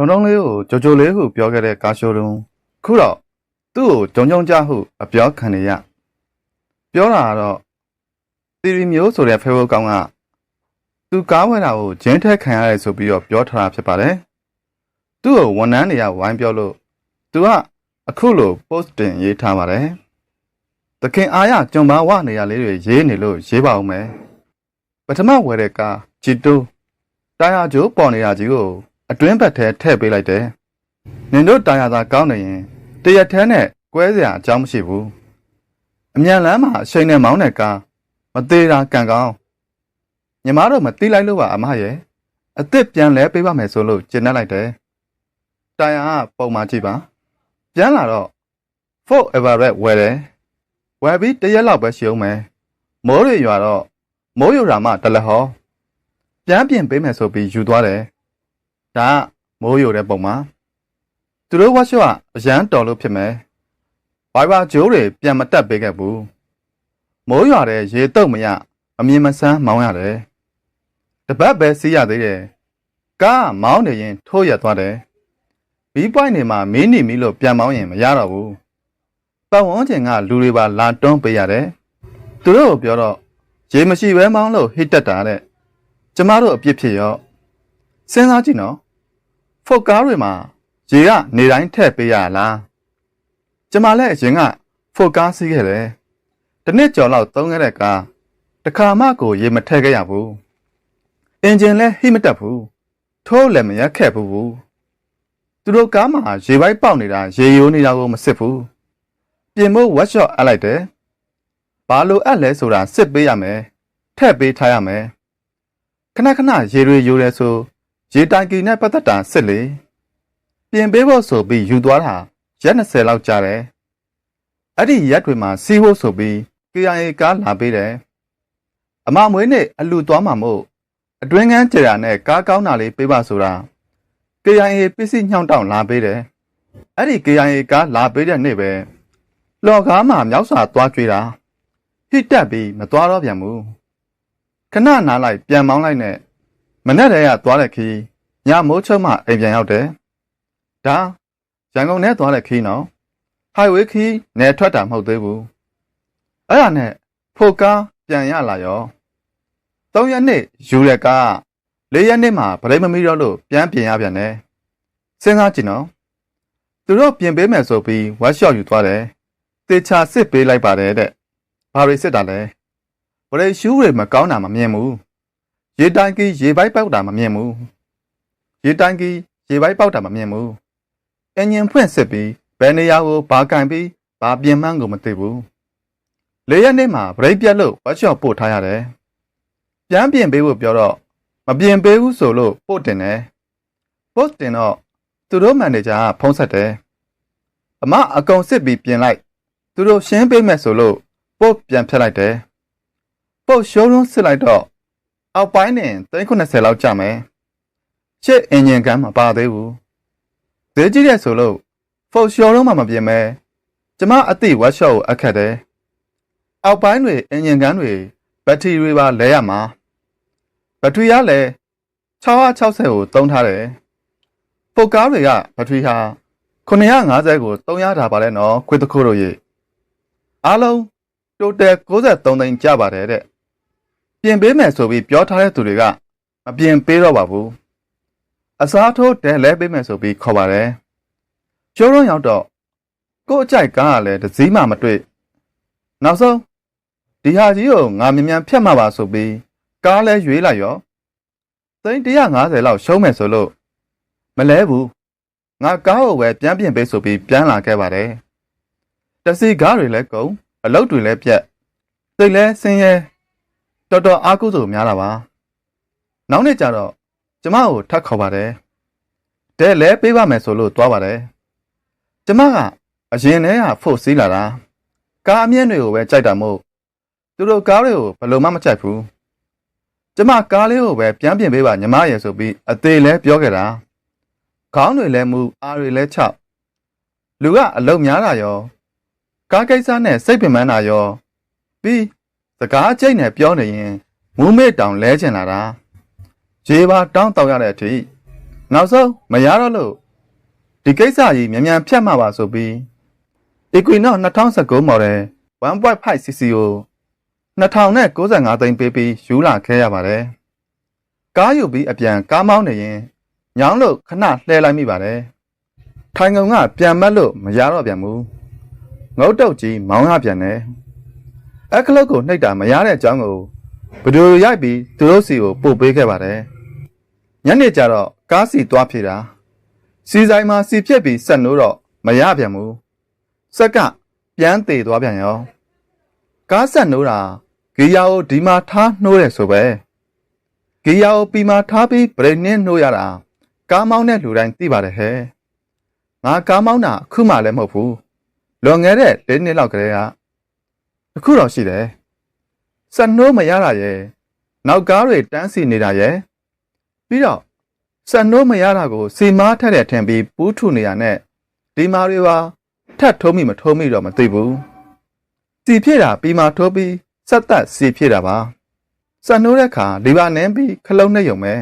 ထုံထုံလေးကိုကြိုကြိုလေးဟုပြောခဲ့တဲ့ကာရှိုတုံခုတော့သူ့ကိုဂျုံဂျုံကြဟုအပြောခံနေရပြောတာကတော့တီရီမျိုးဆိုတဲ့ဖေဖို့ကောင်ကသူကားဝဲတာကိုဂျင်းထက်ခံရတယ်ဆိုပြီးတော့ပြောထားတာဖြစ်ပါတယ်သူ့ကိုဝန်ထမ်းတွေကဝိုင်းပြောလို့သူကအခုလို post တင်ရေးထားပါတယ်သခင်အားရကြုံပါဝနေရလေးတွေရေးနေလို့ရေးပါအောင်မယ်ပထမဝယ်တဲ့ကားဂျီတိုတာယာဂျိုးပေါ်နေတာကြီးကို အတွင်းဘက်ထဲထည့်ပေးလိုက်တယ်။နင်တို့တာယာသာကောင်းနေရင်တရက်ထဲနဲ့ကွဲစရာအကြောင်းမရှိဘူး။အမြန်လမ်းမှာအချိန်နဲ့မောင်းတဲ့ကားမသေးတာကံကောင်း။ညီမတို့မသိလိုက်လို့ပါအမရဲ့အစ်စ်ပြန်လဲပေးပါမယ်ဆိုလို့ကျင်နေလိုက်တယ်။တာယာကပုံမှန်ကြည့်ပါ။ပြန်လာတော့ Ford Everett ဝယ်တယ်။ဝယ်ပြီးတရက်လောက်ပဲရှိအောင်မယ်။မိုးတွေရွာတော့မိုးရွာမှတလက်ဟောပြန်ပြင်ပေးမယ်ဆိုပြီးယူသွားတယ်။ ဒါကမိုးယိုတဲ့ပုံမှာသူတို့ဝက်ရှော့ကအရန်တော်လို့ဖြစ်မယ်ဘိုင်ဘာဂျိုးတွေပြန်မတက်ပေးခဲ့ဘူးမိုးရွာတဲ့ရေတုတ်မရအမြင်မဆန်းမောင်းရတယ်တပတ်ပဲစီးရသေးတယ်ကားကမောင်းနေရင်ထိုးရက်သွားတယ်ဘီးပွိုင်းနေမှာမင်းနေမီလို့ပြန်မောင်းရင်မရတော့ဘူးပတ်ဝန်းကျင်ကလူတွေပါလာတွန်းပေးရတယ်သူတို့ကိုပြောတော့ရေမရှိဘဲမောင်းလို့ဟိတ်တက်တာတဲ့ကျမတို့အပြစ်ဖြစ်ရောစဉ်းစားကြည့်နော် ဖုတ်ကားတွေမှာရေကနေတိုင်းထည့်ပေးရလားကျမလည်းအရင်ကဖုတ်ကားစီးခဲ့တယ်တစ်နှစ်ကျော်လောက်သုံးခဲ့တဲ့ကားတစ်ခါမှကိုရေမထည့်ခဲ့ရဘူးအင်ဂျင်လည်းဟိမတက်ဘူးထိုးလည်းမရက်ခဲ့ဘူးသူတို့ကားမှာရေပိုက်ပေါက်နေတာရေယိုးနေတာကိုမစစ်ဘူးပြင်ဖို့ဝက်ရှော့အပ်လိုက်တယ်ဘာလို့အပ်လဲဆိုတာစစ်ပေးရမယ်ထည့်ပေးထားရမယ်ခဏခဏရေတွေယိုတယ်ဆို ရေတိုင်ကီနဲ့ပတ်သက်တာစစ်လေပြင်ပေးဖို့ဆိုပြီးယူသွားတာရက်20လောက်ကြာတယ်အဲ့ဒီရက်တွေမှာစီးဖို့ဆိုပြီး KIA ကားလာပေးတယ်အမမွေးနဲ့အလူသွားမှာမို့အတွင်းကန်းကြေတာနဲ့ကားကောင်းတာလေးပေးပါဆိုတာ KIA ပစ္စည်းညှောင်းတောင်းလာပေးတယ်အဲ့ဒီ KIA ကားလာပေးတဲ့နေ့ပဲလော်ကားမှာမြောက်စာသွားကြွေးတာဟိတက်ပြီးမသွားတော့ပြန်ဘူးခဏနားလိုက်ပြန်မောင်းလိုက်နဲ့ မနဲ့တည်းကသွားတဲ့ခီးညမိုးချုပ်မှအိမ်ပြန်ရောက်တယ်။ဒါရန်ကုန်နဲ့သွားတဲ့ခီးနော်။ highway ခီးနယ်ထွက်တာမဟုတ်သေးဘူး။အဲ့ဒါနဲ့ဖိုကားပြန်ရလာရော။၃ရက်နေ့ယူတဲ့ကား၄ရက်နေ့မှာဗရိတ်မမီတော့လို့ပြန်ပြင်ရပြန်တယ်။စဉ်းစားကြည့်နော်။သူတို့ပြင်ပေးမယ်ဆိုပြီးဝက်ရှော့ယူသွားတယ်။တေချာစစ်ပေးလိုက်ပါတယ်တဲ့။ဘာတွေစစ်တာလဲ။ဗရိတ်ရှူးတွေမကောင်းတာမမြင်ဘူး ရေတိုင်ကီရေပိုက်ပေါက်တာမမြင်ဘူးရေတိုင်ကီရေပိုက်ပေါက်တာမမြင်ဘူးအင်ဂျင်ဖွင့်စစ်ပြီးဘယ်နေရာကိုဘာကင်ပြီးဘာပြင်မှန်းကိုမသိဘူးလေးရက်နေ့မှာဗရိတ်ပြက်လို့ဝက်ရှော့ပို့ထားရတယ်ပြန်ပြင်ပေးဖို့ပြောတော့မပြင်ပေးဘူးဆိုလို့ပို့တင်တယ်ပို့တင်တော့သူတို့မန်နေဂျာကဖုန်းဆက်တယ်အမအကုန်စစ်ပြီးပြင်လိုက် သူတို့ရှင်းပေးမယ်ဆိုလို့ပို့ပြန်ဖြတ်လိုက်တယ်ပုတ်ရှိုးလုံးစစ်လိုက်တော့ အောက်ပိုင်းနဲ့390လောက်ကျမယ်ချစ်အင်ဂျင်ကန်မပါသေးဘူးဈေးကြီးတဲ့ဆိုလို့ဖုတ်ရှိုးလုံးမှမပြင်မဲကျမအသိဝက်ရှော့ကိုအခက်တယ်အောက်ပိုင်းတွေအင်ဂျင်ကန်တွေဘက်ထရီတွေပါလဲရမှာဘက်ထရီကလည်း660ကိုသုံးထားတယ်ပုတ်ကားတွေကဘက်ထရီဟာ950ကို300တာပါလဲနော်ခွေးတစ်ခုတို့ရေအားလုံးတိုတယ်63သိန်းကျပါတယ်တဲ့ ပြင်ပေးမယ်ဆိုပြီးပြောထားတဲ့သူတွေကမပြင်ပေးတော့ပါဘူးအစားထိုးတဲလဲပေးမယ်ဆိုပြီးခေါ်ပါတယ်ကျိုးရုံရောက်တော့ကို့အကြိုက်ကားကလည်းတစ်စည်းမှမတွေ့နောက်ဆုံးဒီဟာကြီးကိုငါမြန်မြန်ဖြတ်မှာပါဆိုပြီးကားလဲရွေးလိုက်ရောသိန်း150လောက်ရှုံးမယ်ဆိုလို့မလဲဘူးငါကားကိုပဲပြန်ပြင်ပေးဆိုပြီးပြန်လာခဲ့ပါတယ်တစီကားတွေလည်းကုန်အလုတ်တွေလည်းပြက်စိတ်လဲဆင်းရဲ တော်တော်အားကိုးစုံများတာပါနောက်နေ့ကျတော့ကျမကိုထပ်ခေါ်ပါတယ်တဲလဲပေးပါမယ်ဆိုလို့သွားပါတယ်ကျမကအရင်တည်းကဖို့စီးလာတာကားအမြင့်တွေကိုပဲကြိုက်တာမို့သူတို့ကားတွေကိုဘယ်လိုမှမကြိုက်ဘူးကျမကားလေးကိုပဲပြန်ပြင်ပေးပါညီမရဲ့ဆိုပြီးအသေးလဲပြောခဲ့တာခေါင်းတွေလဲမူအားတွေလဲချောက်လူကအလုံများတာရောကားကိစ္စနဲ့စိတ်ပင်ပန်းတာရောပြီး စကားအကျိတ်နဲ့ပြောနေရင်မူးမေ့တောင်လဲချင်လာတာရေပါတောင်းတောက်ရတဲ့အထိနောက်ဆုံးမရတော့လို့ဒီကိစ္စကြီးမြန်မြန်ဖြတ်မှာပါဆိုပြီး Equinox 2019 model 1.5cc ကို2095သိန်းပေးပြီးယူလာခဲ့ရပါတယ်။ကားယူပြီးအပြန်ကားမောင်းနေရင်ညောင်းလို့ခဏလှည့်လိုက်မိပါတယ်။ထိုင်ကုန်ကပြန်မတ်လို့မရတော့ပြန်ဘူး။ငုတ်တုတ်ကြီးမောင်းရပြန်တယ်။ အခလုတ်ကိုနှိပ်တာမရတဲ့အကြောင်းကိုဗီဒီယိုရိုက်ပြီးသူတို့စီကိုပို့ပေးခဲ့ပါတယ်။ညနေကျတော့ကားစီသွားဖြေတာစီဆိုင်မှာစီပြက်ပြီးဆက်နိုးတော့မရပြန်ဘူး။ဆက်ကပြန်သေးသွားပြန်ရောကားဆက်နိုးတာဂီယာကိုဒီမှာထားနှိုးတယ်ဆိုပဲဂီယာကိုပီမှာထားပြီးဗရိတ်နှင်းနှိုးရတာကားမောင်းတဲ့လူတိုင်းသိပါတယ်ဟဲ့ငါကားမောင်းတာအခုမှလည်းမဟုတ်ဘူးလွန်ခဲ့တဲ့၄နှစ်လောက်ကလေးက အခုတော့ရှိတယ်ဆက်နှိုးမရတာရဲ့နောက်ကားတွေတန်းစီနေတာရဲ့ပြီးတော့ဆက်နှိုးမရတာကိုစီမားထက်တဲ့ထင်ပြီးပူးထုနေရနဲ့ဒီမာတွေပါထတ်ထုံးမိမထုံးမိတော့မသိဘူးစီဖြစ်တာပြီးမှထိုးပြီးဆက်သက်စီဖြစ်တာပါဆက်နှိုးတဲ့အခါဒီပါနင်းပြီးခလုံးနဲ့ယုံပဲ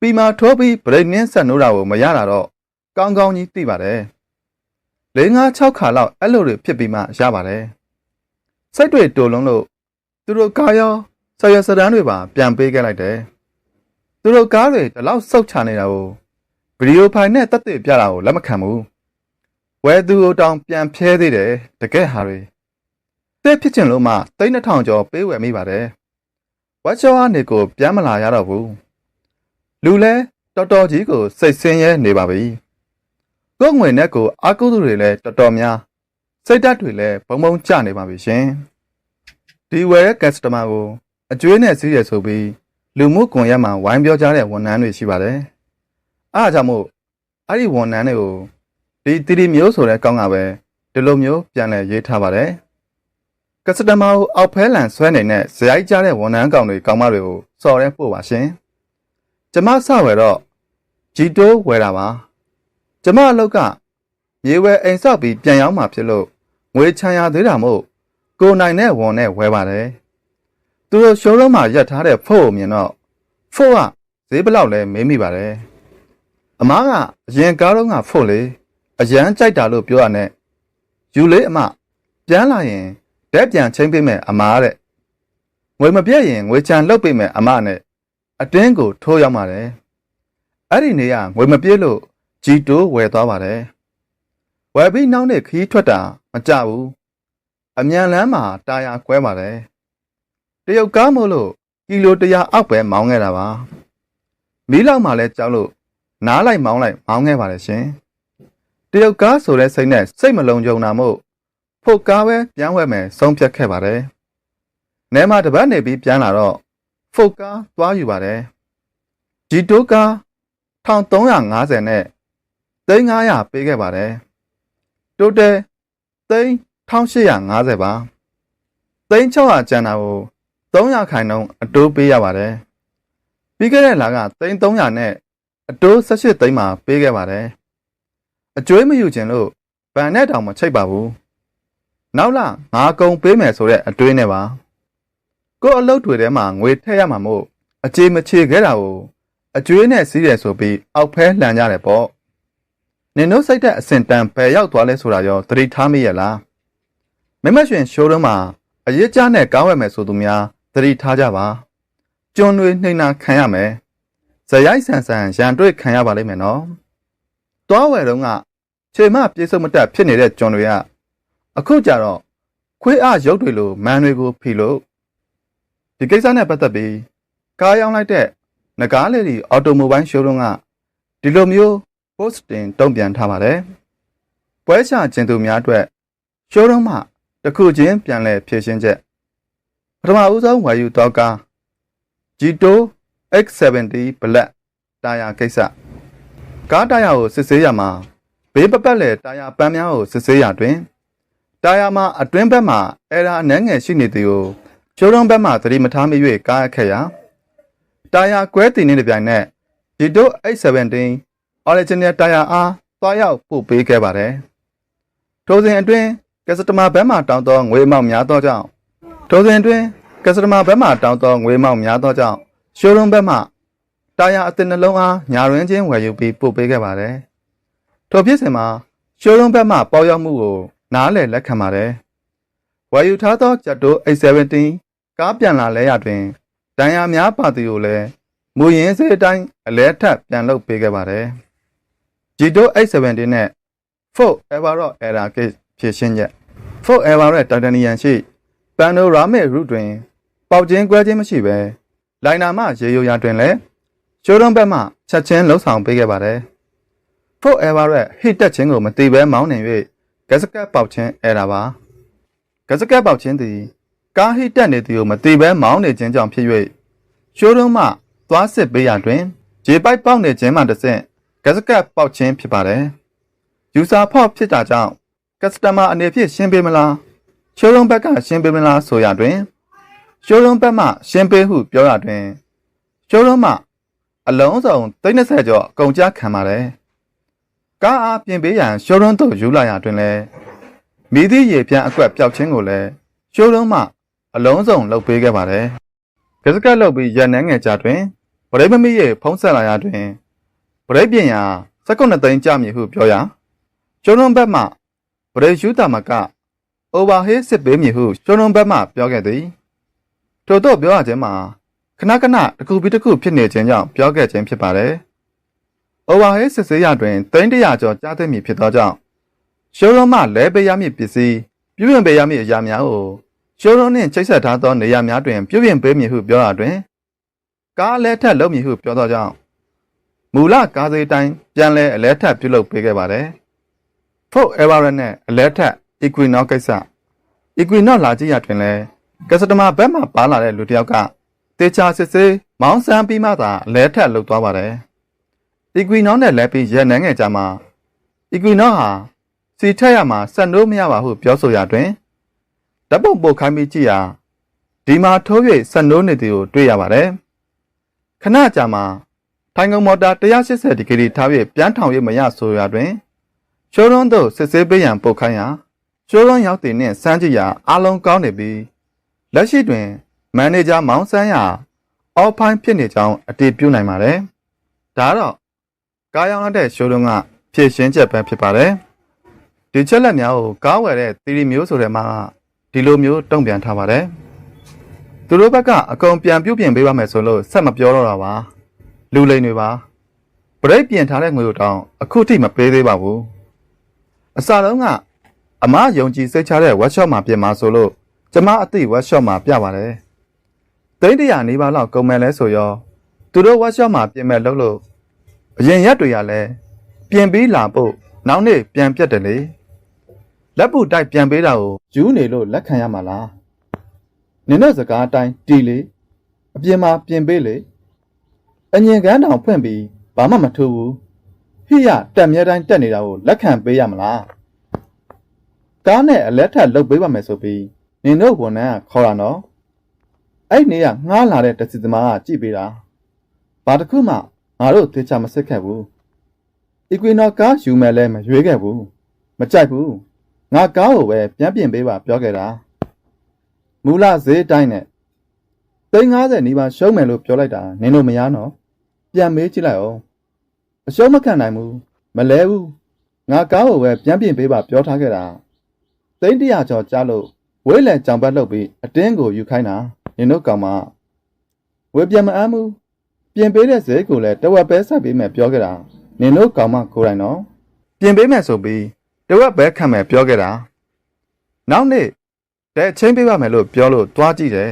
ပြီးမှထိုးပြီးဗရိတ်နင်းဆက်နှိုးတာကိုမရတာတော့ကောင်းကောင်းကြီးသိပါတယ်၄၅6ခါလောက်အဲ့လိုတွေဖြစ်ပြီးမှရပါတယ် စိတ်တွေတိုလုံးလို့သူတို့ကားရောဆရစရန်တွေပါပြန်ပေးခဲ့လိုက်တယ်သူတို့ကားတွေဒီလောက်စောက်ချနေတာကိုဗီဒီယိုဖိုင်နဲ့တက်တဲ့ပြတာကိုလက်မခံဘူးဝဲသူကိုတောင်ပြန်ဖျဲသေးတယ်တကယ်ဟာတွေတဲ့ဖြစ်ချင်လို့မှသိန်း2000ကျော်ပေးဝယ်မိပါတယ်ဝက်ချောအနေကိုပြန်မလာရတော့ဘူးလူလဲတော်တော်ကြီးကိုစိတ်ဆင်းရဲနေပါပြီကိုယ်ငွေနဲ့ကိုအာကုသူတွေလည်းတော်တော်များ စိတ်ဓာတ်တွေလည်းဘုံဘုံကျနေပါပြီရှင်ဒီဝယ်ရဲ့ customer ကိုအကျွေးနဲ့စီးရဆိုပြီးလူမှုကွန်ရက်မှာဝိုင်းပြောကြတဲ့ဝန်ထမ်းတွေရှိပါတယ်အားအကြောင့်မို့အဲ့ဒီဝန်ထမ်းတွေကိုဒီတီတီမျိုးဆိုတဲ့ကောင်းကပဲဒီလိုမျိုးပြန်လဲရေးထားပါတယ်ကစတမာကိုအောက်ဖဲလန်ဆွဲနေတဲ့ဇယိုက်ကြတဲ့ဝန်ထမ်းကောင်တွေကောင်းမတွေကိုစော်ရဲပို့ပါရှင်ကျမစဝယ်တော့ဂျီတိုးဝယ်တာပါကျမအလုပ်ကမြေဝယ်အိမ်ဆောက်ပြီးပြန်ရောက်မှဖြစ်လို့ ငွေချမ်းရသေးတာမို့ကိုနိုင်တဲ့ဝန်နဲ့ဝယ်ပါတယ်သူတို့ရှိုးရုံးမှာရက်ထားတဲ့ဖို့ကိုမြင်တော့ဖို့ကဈေးဘလောက်လဲမေးမိပါတယ်အမားကအရင်ကားတော့ကဖို့လေအရန်ကြိုက်တာလို့ပြောရနဲ့ယူလေးအမပြန်လာရင်ဓာတ်ပြန်ချင်းပေးမယ်အမားတဲ့ငွေမပြည့်ရင်ငွေချမ်းလှုပ်ပေးမယ်အမနဲ့အတင်းကိုထိုးရောက်ပါတယ်အဲ့ဒီနေ့ကငွေမပြည့်လို့ဂျီတိုးဝယ်သွားပါတယ် ဝယ်ပြီးနောက်နေ့ခီးထွက်တာမကြဘူးအမြန်လမ်းမှာတာယာကွဲပါတယ်တရုတ်ကားမို့လို့ကီလို100အောက်ပဲမောင်းခဲ့တာပါမီးလောက်မှလည်းကြောက်လို့နားလိုက်မောင်းလိုက်မောင်းခဲ့ပါတယ်ရှင်တရုတ်ကားဆိုတဲ့စိတ်နဲ့စိတ်မလုံးကြုံတာမို့ဖို့ကားပဲပြန်ဝဲမယ်ဆုံးဖြတ်ခဲ့ပါတယ်။နဲမှာတပတ်နေပြီးပြန်လာတော့ဖို့ကားသွားယူပါတယ်။ဂျီတိုကား1350နဲ့3900ပေးခဲ့ပါတယ်။ တိုတယ်3850ပါ။3600ကျန်တာကို300ခိုင်နှုန်းအတိုးပေးရပါတယ်။ပြီးခဲ့တဲ့လက3300နဲ့အတိုး18သိန်းမှာပေးခဲ့ပါတယ်။အကျွေးမယူခြင်းလို့ဗန်နဲ့တောင်မချိတ်ပါဘူး။နောက်လာငါကုံပေးမယ်ဆိုတဲ့အတွေးနဲ့ပါ။ကို့အလုပ်တွေထဲမှာငွေထည့်ရမှာမို့အကြေမချေခဲ့တာကိုအကျွေးနဲ့စီးတယ်ဆိုပြီးအောက်ဖဲလှန်ကြတယ်ပေါ့။ နင်တို့စိတ်တဲ့အစင်တန်ပယ်ရောက်သွားလဲဆိုတာရောသတိထားမိရဲ့လား။မမရွှင်ရှိုးတုံးမှာအရေးကြနဲ့ကောင်းဝယ်မယ်ဆိုသူများသတိထားကြပါ။ကျွန်းတွေနှိမ့်နာခံရမယ်။ဇရိုက်ဆန်ဆန်ရန်တွေ့ခံရပါလိမ့်မယ်နော်။တွားဝယ်တုံးကခြေမပြေစုံမတက်ဖြစ်နေတဲ့ကျွန်းတွေကအခုကြတော့ခွေးအားရုပ်တွေလိုမန်တွေကိုဖီလို့ဒီကိစ္စနဲ့ပတ်သက်ပြီးကားရောင်းလိုက်တဲ့ငကားလေးဒီအော်တိုမိုဘိုင်းရှိုးရုံးကဒီလိုမျိုး post တင်တုံ့ပြန်ထားပါတယ်။ပွဲချကျင်သူများအတွက်ရှိုးရုံးမှတစ်ခုချင်းပြန်လဲဖြည့်ရှင်းချက်ပထမဦးဆုံးဝယ်ယူတော့ကား G2 X70 Black တာယာကိစ္စကားတာယာကိုစစ်ဆေးရမှာဘေးပပတ်လေတာယာပန်းများကိုစစ်ဆေးရတွင်တာယာမှာအတွင်းဘက်မှာအဲရာအနှဲငယ်ရှိနေသည်ကိုရှိုးရုံးဘက်မှာသတိမထားမိ၍ကားအခက်ရာတာယာကွဲတင်နေတဲ့ပြိုင်နက်ဒီတို့ H17 original တာယာအားသွားရောက်ပို့ပေးခဲ့ပါတယ်ထိုစဉ်အတွင်းကစတမာဘက်မှတောင်းသောငွေအမောက်များသောကြောင့်ထိုစဉ်အတွင်းကစတမာဘက်မှတောင်းသောငွေအမောက်များသောကြောင့်ရှိုးရုံးဘက်မှတာယာအသစ်နှလုံးအားညာရင်းချင်းဝယ်ယူပြီးပို့ပေးခဲ့ပါတယ်။ထိုဖြစ်စဉ်မှာရှိုးရုံးဘက်မှပေါရောက်မှုကိုနားလည်လက်ခံပါတယ်။ဝယ်ယူထားသောဂျက်တို A17 ကားပြန်လာလဲရတွင်ဒဏ်ရာများပါသည်ကိုလည်းမူရင်းစေးအတိုင်းအလဲထပ်ပြန်လုပ်ပေးခဲ့ပါတယ်။ G2 A17 နဲ့ Ford Everett Era Case ဖြည့်ရှင်းချက် Ford Everett Titanium ရှိ Panoramic Roof တွင်ပေါက်ခြင်းကွဲခြင်းမရှိဘဲလိုင်နာမှရေရိုရာတွင်လည်းရှိုးရုံးဘက်မှချက်ချင်းလှုပ်ဆောင်ပေးခဲ့ပါတယ်။ Ford Everett ဟစ်တက်ခြင်းကိုမသိဘဲမောင်းနေ၍ဂက်စကတ်ပေါက်ခြင်းအဲတာပါ။ဂက်စကတ်ပေါက်ခြင်းသည်ကားဟစ်တက်နေသည်ကိုမသိဘဲမောင်းနေခြင်းကြောင့်ဖြစ်၍ရှိုးရုံးမှသွားစစ်ပေးရာတွင်ရေပိုက်ပေါက်နေခြင်းမှတစ်ဆင့် ဂက်စကတ်ပေါက်ခြင်းဖြစ်ပါတယ်။ user fault ဖြစ်တာကြောင့် customer အနေဖြင့်ရှင်းပေးမလားရှိုးရုံးဘက်ကရှင်းပေးမလားဆိုရာတွင်ရှိုးရုံးဘက်မှရှင်းပေးဟုပြောရတွင်ရှိုးရုံးမှအလုံးစုံ30ကျော်အကုန်ကြခံပါတယ်။ကားအားပြင်ပေးရန်ရှိုးရုံးသို့ယူလာရတွင်လည်းမိသည့်ရေပြန့်အကွက်ပျောက်ခြင်းကိုလည်းရှိုးရုံးမှအလုံးစုံလုပ်ပေးခဲ့ပါတယ်။ကစကတ်လုပ်ပြီးရန်နှန်းငယ်ကြတွင်ဗရိတ်မမီရဲ့ဖုံးဆက်လာရတွင် ဗရိတ်ပြင်ရာ19သိန်းကြမည်ဟုပြောရာရှိုးရုံးဘက်မှဗရိတ်ယူတာမက overhead စစ်ပေးမည်ဟုရှိုးရုံးဘက်မှပြောခဲ့သည်။ထို့သောပြောရခြင်းမှာခဏခဏတစ်ခုပြီးတစ်ခုဖြစ်နေခြင်းကြောင့်ပြောခဲ့ခြင်းဖြစ်ပါတယ်။ overhead စစ်ဆေးရတွင်သိန်းတရာကျော်ကြားသိမည်ဖြစ်သောကြောင့်ရှိုးရုံးမှလဲပေးရမည့်ပစ္စည်းပြုပြင်ပေးရမည့်အရာများကိုရှိုးရုံးနှင့်ချိတ်ဆက်ထားသောနေရာများတွင်ပြုပြင်ပေးမည်ဟုပြောရတွင်ကားလဲထက်လုပ်မည်ဟုပြောသောကြောင့် မူလကားသေးတိုင်းပြန်လဲအလဲထက်ပြုလုပ်ပေးခဲ့ပါတယ်။ Ford Everett နဲ့အလဲထက် Equinox ကိစ္စ Equinox လာကြည့်ရတွင်လဲကစတမာဘက်မှပါလာတဲ့လူတစ်ယောက်ကတေချာစစ်ဆေးမောင်းဆန်းပြီးမှသာအလဲထက်လုပ်သွားပါတယ်။ Equinox နဲ့လဲပြီးရက်နှန်းငယ်ကြမှာ Equinox ဟာစီထက်ရမှာဆက်နိုးမရပါဟုပြောဆိုရတွင်ဓာတ်ပုံပို့ခိုင်းပြီးကြည့်ရာဒီမှာထိုး၍ဆက်နိုးနေသည်ကိုတွေ့ရပါတယ်။ခဏကြာမှာ ထိုင်ကုန်မော်တာ180ဒီဂရီထား၍ပြန်ထောင်၍မရဆိုရတွင်ရှိုးရုံးသို့စစ်ဆေးပေးရန်ပို့ခိုင်းရာရှိုးရုံးရောက်သည်နှင့်စမ်းကြည့်ရာအလုံးကောင်းနေပြီးလက်ရှိတွင်မန်နေဂျာမောင်ဆန်းရာအော်ဖိုင်းဖြစ်နေကြောင်းအတည်ပြုနိုင်ပါတယ်။ဒါတော့ကားရောင်းတဲ့ရှိုးရုံးကဖြည့်ရှင်းချက်ပဲဖြစ်ပါတယ်။ဒီချက်လက်များကိုကားဝယ်တဲ့သီရီမျိုးဆိုတဲ့မှာဒီလိုမျိုးတုံ့ပြန်ထားပါတယ်။သူတို့ဘက်ကအကုန်ပြန်ပြုတ်ပြင်ပေးပါမယ်ဆိုလို့ဆက်မပြောတော့တာပါ။ လူလိန်တွေပါ။ဘရိတ်ပြင်ထားတဲ့ငွေကိုတောင်အခုထိမပေးသေးပါဘူး။အစတုန်းကအမယုံကြည်စိတ်ချတဲ့ workshop မှာပြင်มาဆိုလို့ကျမအသိ workshop မှာပြပါတယ်။သိန်းတရာနေပါလောက်ကုန်မယ်လဲဆိုရောသူတို့ workshop မှာပြင်မဲ့လို့လို့အရင်ရက်တွေကလည်းပြင်ပြီးလာဖို့နောက်နေ့ပြန်ပြတ်တယ်လေ။လက်ပူတိုက်ပြန်ပေးတာကိုယူနေလို့လက်ခံရမှာလား။နင်တို့စကားအတိုင်းတီလေအပြင်မှာပြင်ပေးလေ အငင်ကန်းတောင်ဖွင့်ပြီးဘာမှမထူဘူး။ဟိယတက်မြဲတိုင်းတက်နေတာကိုလက်ခံပေးရမလား။ကားနဲ့အလက်ထက်လုတ်ပေးပါမယ်ဆိုပြီးနင်တို့ဝန်ထမ်းကခေါ်တာနော်အဲ့နေ့ကငှားလာတဲ့တစီသမားကကြည့်ပေးတာဘာတစ်ခုမှငါတို့သေချာမစစ်ခဲ့ဘူး Equinox ကားယူမယ်လဲမရွေးခဲ့ဘူးမကြိုက်ဘူးငါကားကိုပဲပြန်ပြင်ပေးပါပြောခဲ့တာမူလဈေးတိုင်းနဲ့350နီးပါးရှုံးမယ်လို့ပြောလိုက်တာနင်တို့မရနော် ပြန်မေးကြည့်လိုက်အောင်အရှုံးမခံနိုင်ဘူးမလဲဘူးငါကားကိုပဲပြန်ပြင်ပေးပါပြောထားခဲ့တာသိန်းတရာကျော်ကြားလို့ဝဲလံကြောင်ပတ်လုပ်ပြီးအတင်းကိုယူခိုင်းတာနင်တို့ကောင်မဝဲပြန်မအမ်းဘူးပြင်ပေးတဲ့ဈေးကိုလည်းတဝက်ပဲဆက်ပေးမယ်ပြောခဲ့တာနင်တို့ကောင်မကိုယ်တိုင်တော့ပြင်ပေးမယ်ဆိုပြီးတဝက်ပဲခံမယ်ပြောခဲ့တာနောက်နေ့တဲ့ချင်းပေးပါမယ်လို့ပြောလို့တွားကြည့်တယ်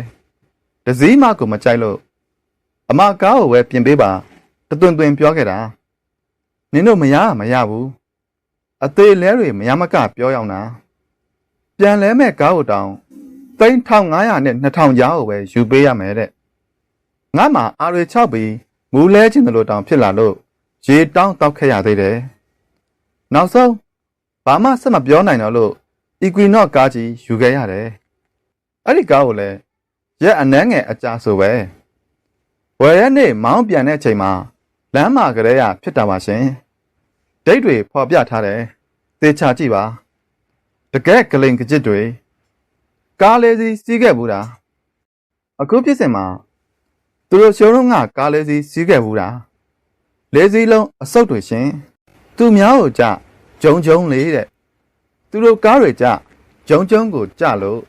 ဒစည်းမကိုမကြိုက်လို့အမကားကိုပဲပြင်ပေးပါ တသွင်သွင်ပြောခဲ့တာနင်တို့မရမရဘူးအသေးလဲတွေမရမကပြောရောက်တာပြန်လဲမဲ့ကားကိုတောင်3500နဲ့2000ကြားကိုပဲယူပေးရမယ်တဲ့ငါမှအာရီ6ပြီးမူလဲခြင်းတို့တောင်ဖြစ်လာလို့ရေတောင်းတောက်ခဲ့ရသေးတယ်နောက်ဆုံးဘာမှဆက်မပြောနိုင်တော့လို့ Equinox ကားကြီးယူခဲ့ရတယ်အဲ့ဒီကားကိုလည်းရက်အနှမ်းငယ်အကြာဆိုပဲဝယ်ရက်နေ့မောင်းပြန်တဲ့အချိန်မှာ လမ်းမှာကလေးရဖြစ်တာပါရှင်ဒိတ်တွေဖော်ပြထားတယ်သေချာကြည့်ပါတကက်ကလိန်ကကြစ်တွေကားလေးစီးစီးခဲ့ဘူးတာအခုဖြစ်စဉ်မှာသူတို့ရှုံးတော့ငါကားလဲစီးစီးခဲ့ဘူးတာလဲစီးလုံးအဆုတ်တွေရှင်သူများကိုကြဂျုံဂျုံလေးတဲ့သူတို့ကားတွေကြဂျုံဂျုံကိုကြလို့